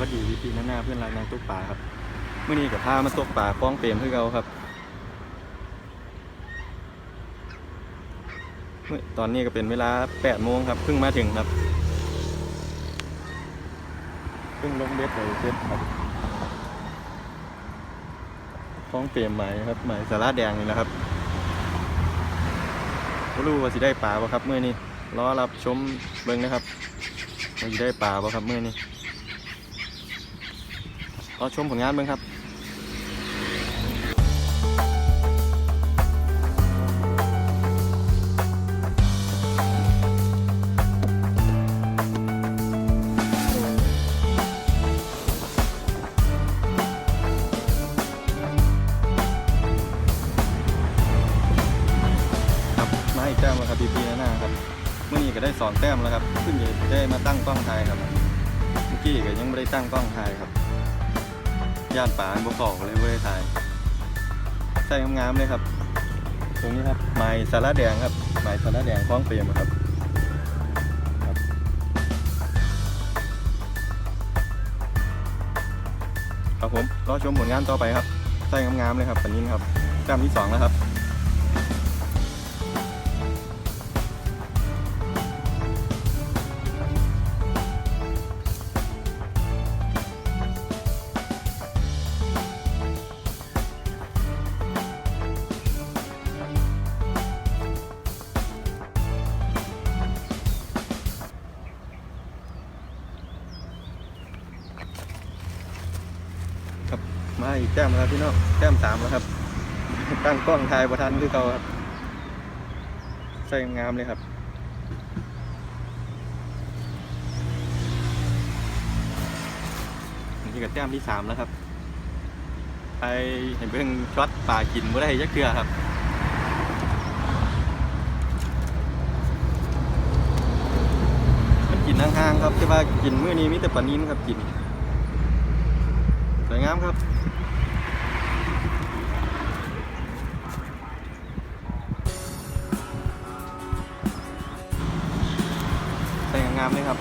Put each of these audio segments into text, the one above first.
วัสดีพี่ๆหน้าๆเพื่อนรักนางตกป่าครับเมื่อนี้กับพามาตกป่าคล้องเปรมคือเราครับเมื่อตอนนี้ก็เป็นเวลา8โมงครับเพิ่งมาถึงครับเพิ่งลงเบ็ดเลยเสร็จครับคล้องเปรมใหม่ครับใหม่สาราแดงนี่แหละครับไม่รู้ว่าสิได้ป่าป่ะครับเมื่อนี้รอรับชมเบิ่งนะครับว่าสิได้ป่าป่ะครับเมื่อนี้ร อชมผลงานเบิ่งครับครับมาอีกแต้มแล้วครับพี่พีหน้าครับเมื่อนี้ก็ได้สองแต้มแล้วครับเพิ่งจะได้มาตั้งกล้องถ่ายครับเมื่อกี้ก็ยังไม่ได้ตั้งกล้องถ่ายครับ ย่านป่าบกอกเลยไม่ได้ถ่ายใส่งามๆเลยครับ ตรงนี้ครับไม้สาระแดงครับไม้สาระแดงคล้องเปรมครับครับครับผมรอชมผลงานต่อไปครับใส่งามๆเลยครับปันนี้ครับแต้มที่สองแล้วครับ อีกแต้มแล้วพี่น้องแต้มสามแล้วครับ ตั้งกล้องถ่ายประทันคือเก่าครับใส่งามเลยครับนี่ก็แต้มที่สามแล้วครับ ไปเห็นเพิ่งช็อตป่ากินไม่ได้ยักเกือครับมันกินห่างๆครับแต่ว่ากินมื้อนี้มีแต่ปลานินครับกินสวยงามครับามๆเลยครับ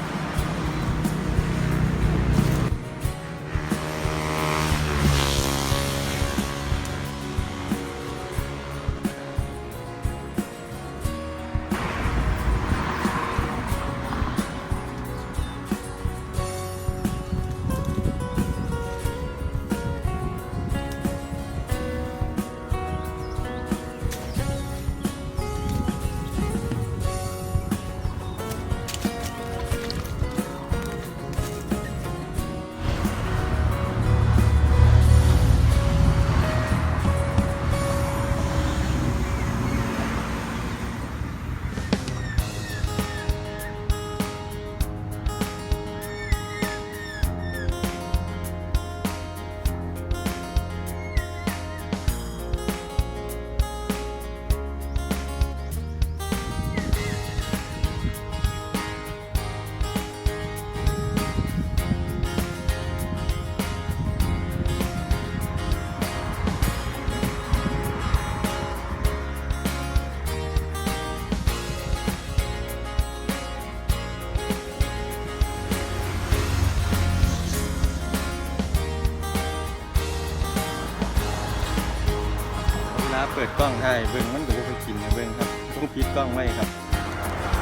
เปิดกล้องถ่ายเบิ้งมันก็บ่ค่อยกินนะเบิ้งครับต้องปิดกล้องไว้ครับ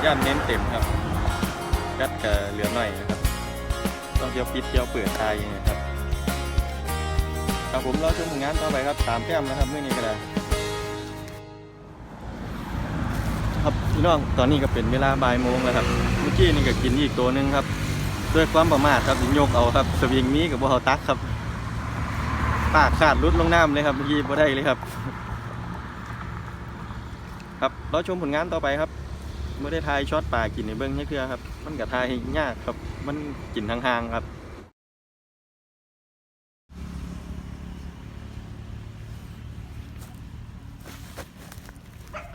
ย่านเน้นเต็มครับกัดกับเหลือหน่อยนะครับ ต้องเที่ยวปิดเที่ยวเปิดถ่ายอย่างเงี้ยครับครับผมเราชมผลงานต่อไปครับสามแต้มนะครับเมื่อนี้ก็ได้ครับพี่น้องตอนนี้ก็เป็นเวลาบ่ายโมงแล้วครับเมื่อกี้นี่ก็กินอีกตัวหนึงครับ ด้วยความประมาทครับยกเอาครับสวิงนี้กับบ่เอาตักครับ ปากขาดรุดลงน้ำเลยครับเมื่อกี้บ่ได้เลยครับ ครับเราชมผลงานต่อไปครับไม่ได้ทายช็อตป่ากินในเบิ้องให้เครือครับ มันกับทายยากครับ มันกินทางๆครับ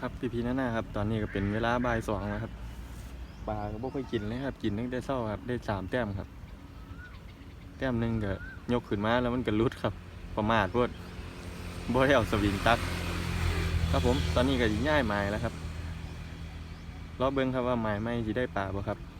ครับพี่พีน่าหน้าครับ ตอนนี้ก็เป็นเวลาบ่ายสองแล้วครับปลาก็บ่ค่อยกินเลยครับ กินตั้งแต่เช้าครับ ได้สามแต้มครับ แต้มหนึ่งก็ยกขึ้นมาแล้วมันก็รุดครับ ประมาทพวดบ่ได้เอาสวิงตัก ครับผมตอนนี้ก็ง่ายไม้แล้วครับรอเบิ้งครับว่าไม้ไม่สิได้ปลาบ่ครับ